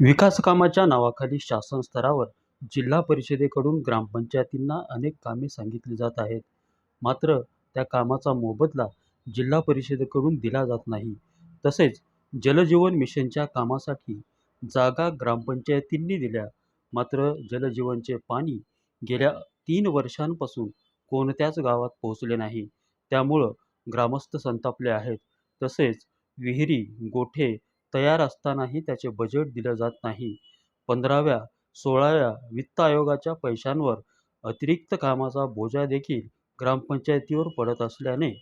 विकासकामाच्या नावाखाली शासन स्तरावर जिल्हा परिषदेकडून ग्रामपंचायतींना अनेक कामे सांगितली जात आहेत. मात्र त्या कामाचा मोबदला जिल्हा परिषदेकडून दिला जात नाही. तसेच जलजीवन मिशनच्या कामासाठी जागा ग्रामपंचायतींनी दिल्या. मात्र जलजीवनचे पाणी गेल्या तीन वर्षांपासून कोणत्याच गावात पोहोचले नाही. त्यामुळं ग्रामस्थ संतापले आहेत. तसेच विहिरी गोठे तयार असतानाही त्याचे बजेट दिलं जात नाही. पंधराव्या सोळाव्या वित्त आयोगाच्या पैशांवर अतिरिक्त कामाचा बोजा देखील ग्रामपंचायतीवर पडत असल्याने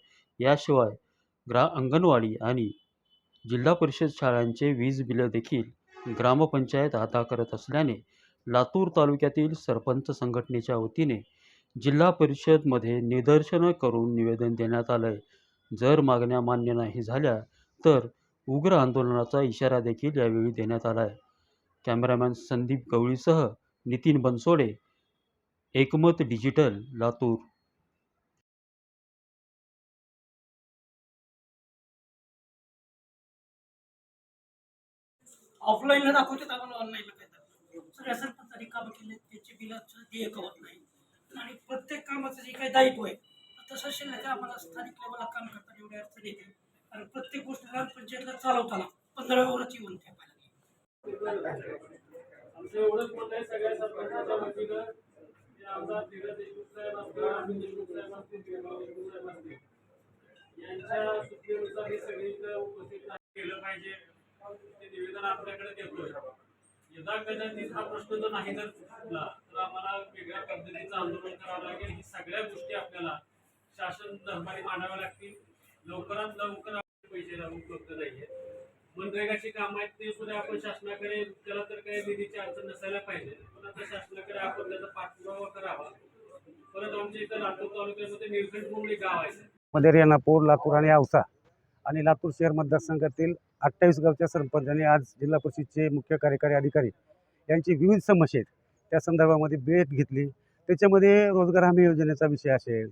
याशिवाय ग्रा अंगणवाडी आणि जिल्हा परिषद शाळांचे वीज बिलं देखील ग्रामपंचायत आता करत असल्याने लातूर तालुक्यातील सरपंच संघटनेच्या वतीने जिल्हा परिषदमध्ये निदर्शनं करून निवेदन देण्यात आलं आहे जर मागण्या मान्य नाही झाल्या तर उग्र आंदोलनाचा इशारा देखील यावेळी देण्यात आला आहे. कॅमेरामॅन संदीप गवळीसह नितीन बनसोडे एकमत डिजिटल लातूर. ऑफलाईनला दाखवतात आम्हाला ऑनलाईनला काय सगळ्या सरपंचांनी कामं केली त्याची बिलाचं देयक होत नाही. आणि प्रत्येक कामाचं जे काही दायित्व आहे तसं शिल्लक आम्हाला स्थानिक लेवलला काम करताना एवढी अडचण येते. आणि प्रत्येक गोष्ट ग्रामपंचायतला चालवताना पंधरा येऊन त्या आमचं एवढंच मत आहे सगळ्या सरपंचाच्या वतीनं जे आमदार धीरज देशमुख साहेब असतील अरविंद देशमुख साहेब असतील भीमराव देशमुख साहेब असतील यांच्या सूचनेनुसार हे सगळे इथं उपस्थित केलं पाहिजे. ते निवेदन आपल्याकडे देतोय. यदा कदाचित हा प्रश्न जर नाही जर सुटला तर आम्हाला वेगळ्या पद्धतीचं आंदोलन करावं लागेल. ही सगळ्या गोष्टी आपल्याला शासन दरबारी मांडाव्या लागतील. लवकरात लवकर पैसे पैसे उपलब्ध नाहीये. मनरेगाची काम आहेत ते सुद्धा आपण शासनाकडे त्याला तर काही निधीची अडचण नसायला पाहिजे. पण आता शासनाकडे आपण त्याचा पाठपुरावा करावा. परत आमच्या इथं लातूर तालुक्यामध्ये निळकंठ मुंबई गाव आहे. मध्ये रेणापूर लातूर आणि औसा आणि लातूर शहर मतदारसंघातील अठ्ठावीस गावच्या सरपंचांनी आज जिल्हा परिषदचे मुख्य कार्यकारी अधिकारी यांची विविध समस्या आहेत. त्या संदर्भामध्ये भेट घेतली. त्याच्यामध्ये रोजगार हमी योजनेचा विषय असेल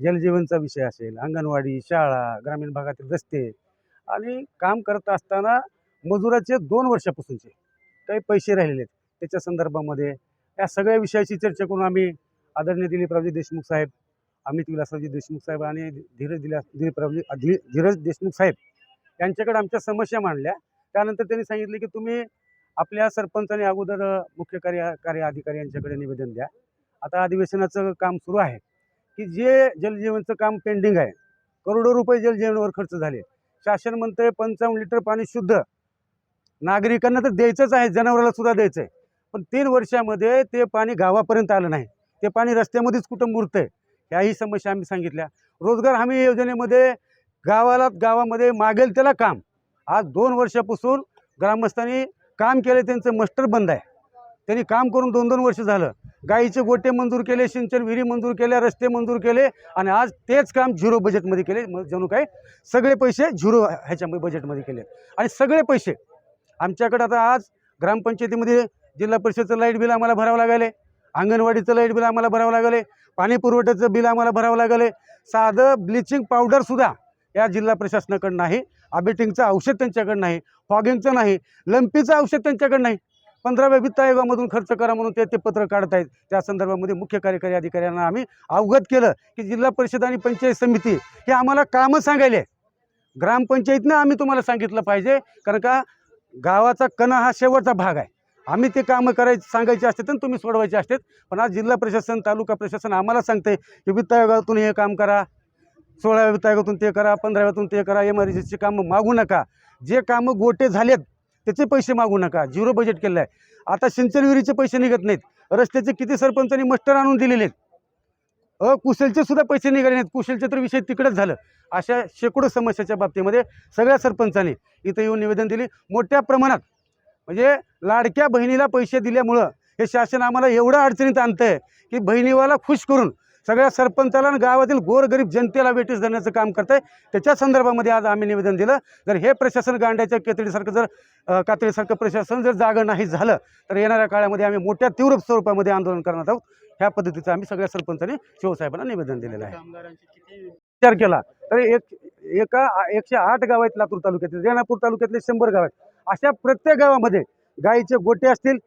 जलजीवनचा विषय असेल अंगणवाडी शाळा ग्रामीण भागातील रस्ते आणि काम करत असताना मजुराचे दोन वर्षापासूनचे काही पैसे राहिलेले आहेत. त्याच्या संदर्भामध्ये या सगळ्या विषयाची चर्चा करून आम्ही आदरणीय दिलीपरावजी देशमुख साहेब अमित विलासरावजी देशमुख साहेब आणि धीरज दिला दिलीपरावजी धी धीरज देशमुख साहेब यांच्याकडे आमच्या समस्या मांडल्या. त्यानंतर त्यांनी सांगितले की तुम्ही आपल्या सरपंचाने अगोदर मुख्य कार्य कार्य अधिकारी यांच्याकडे निवेदन द्या. आता अधिवेशनाचं काम सुरू आहे. की जे जलजीवनचं काम पेंडिंग आहे करोडो रुपये जलजीवनवर खर्च झाले. शासन म्हणतंय पंचावन्न लिटर पाणी शुद्ध. नागरिकांना तर द्यायचंच आहे जनावराला सुद्धा द्यायचं आहे पण तीन वर्षामध्ये ते पाणी गावापर्यंत आलं नाही. ते पाणी रस्त्यामध्येच कुठं मुरतंय? ह्याही समस्या आम्ही सांगितल्या. रोजगार हमी योजनेमध्ये गावाला गावामध्ये मागेल त्याला काम. आज दोन वर्षापासून ग्रामस्थांनी काम केले त्यांचं मस्टर बंद आहे. त्यांनी काम करून दोन दोन वर्ष झालं. गाईचे गोटे मंजूर केले सिंचन विहिरी मंजूर केल्या रस्ते मंजूर केले आणि आज तेच काम झिरो बजेटमध्ये केले. मग जणू काय? सगळे पैसे झिरो ह्याच्यामध्ये बजेटमध्ये केले. आणि सगळे पैसे आमच्याकडे आता आज ग्रामपंचायतीमध्ये जिल्हा परिषदचं लाइट बिल आम्हाला भरावं लागले. अंगणवाडीचं लाइट बिल आम्हाला भरावं लागले. पाणी पुरवठ्याचं बिल आम्हाला भरावं लागले. साधं ब्लिचिंग पावडरसुद्धा या जिल्हा प्रशासनाकडं नाही. आबिटिंगचं औषध त्यांच्याकडं नाही. फॉगिंगचं नाही. लंपीचं औषध त्यांच्याकडं नाही. पंधराव्या वित्त आयोगामधून खर्च करा म्हणून ते ते पत्र काढत आहेत त्या संदर्भामध्ये मुख्य कार्यकारी अधिकाऱ्यांना आम्ही अवगत केलं की जिल्हा परिषद आणि पंचायत समिती हे आम्हाला कामं सांगायले. ग्रामपंचायतीनं आम्ही तुम्हाला सांगितलं पाहिजे कारण का गावाचा कणा हा शेवटचा भाग आहे. आम्ही ते कामं करायचे सांगायचे असते तर तुम्ही सोडवायचे असतात पण आज जिल्हा प्रशासन तालुका प्रशासन आम्हाला सांगते की वित्त आयोगातून हे काम करा सोळाव्या वित्त आयोगातून ते करा पंधराव्यातून ते करा एम कामं मागू नका. जे कामं गोटे झालेत त्याचे पैसे मागू नका. झिरो बजेट केलं आहे आता सिंचन विहिरीचे पैसे निघत नाहीत. रस्त्याचे किती सरपंचांनी मस्टर आणून दिलेले आहेत अकुशलचे सुद्धा पैसे निघाले नाहीत. कुशलचे तर विषय तिकडेच झालं. अशा शेकडो समस्याच्या बाबतीमध्ये सगळ्या सरपंचांनी इथं येऊन निवेदन दिले. मोठ्या प्रमाणात म्हणजे लाडक्या बहिणीला पैसे दिल्यामुळं हे शासन आम्हाला एवढं अडचणीत आणतं आहे की बहिणीवाला खुश करून सगळ्या सरपंचाला आणि गावातील गोरगरीब जनतेला वेटीस धरण्याचं काम करत आहे त्याच्या संदर्भामध्ये आज आम्ही निवेदन दिलं. जर हे प्रशासन गांड्याच्या केतडीसारखं जर कातडीसारखं प्रशासन जर जागं नाही झालं तर येणाऱ्या काळामध्ये आम्ही मोठ्या तीव्र स्वरूपामध्ये आंदोलन करणार आहोत. ह्या पद्धतीचं आम्ही सगळ्या सरपंचांनी शिवसाहेबांना निवेदन दिलेलं आहे. विचार केला तर एक एका एकशे आठ गाव आहेत लातूर तालुक्यातील रेणापूर तालुक्यातले शंभर गाव आहेत. अशा प्रत्येक गावामध्ये गाईचे गोटे असतील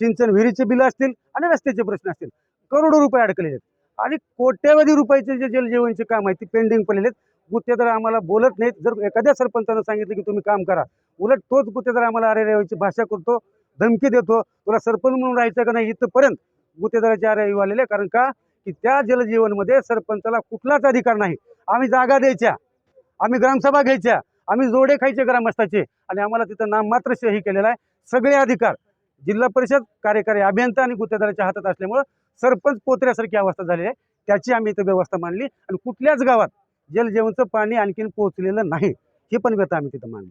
सिंचन विहिरीचे बिलं असतील आणि रस्त्याचे प्रश्न असतील. करोडो रुपये अडकलेले आहेत. आणि कोट्यावधी रुपयाचे जे जलजीवनचे काम आहे ते पेंडिंग पडलेले आहेत. गुत्तेदार आम्हाला बोलत नाहीत. जर एखाद्या सरपंचानं सांगितलं की तुम्ही काम करा उलट तोच गुत्तेदार आम्हाला अरे रेवाची भाषा करतो धमकी देतो. तुला सरपंच म्हणून राहायचं का नाही इथंपर्यंत? गुत्तेदाराचे अरे येऊ आलेले कारण का? की त्या जलजीवनमध्ये सरपंचाला कुठलाच अधिकार नाही. आम्ही जागा द्यायच्या आम्ही ग्रामसभा घ्यायच्या आम्ही जोडे खायचे ग्रामस्थाचे. आणि आम्हाला तिथं नाममात्र हे केलेलं आहे. सगळे अधिकार जिल्हा परिषद कार्यकारी अभियंता आणि गुत्तेदाराच्या हातात असल्यामुळं सरपंच पोत्र्यासारखी अवस्था झालेली आहे. त्याची आम्ही इथं व्यवस्था मांडली आणि कुठल्याच गावात जलजीवनचं पाणी आणखीन पोहोचलेलं नाही. हे पण व्यथा आम्ही तिथं मांडली.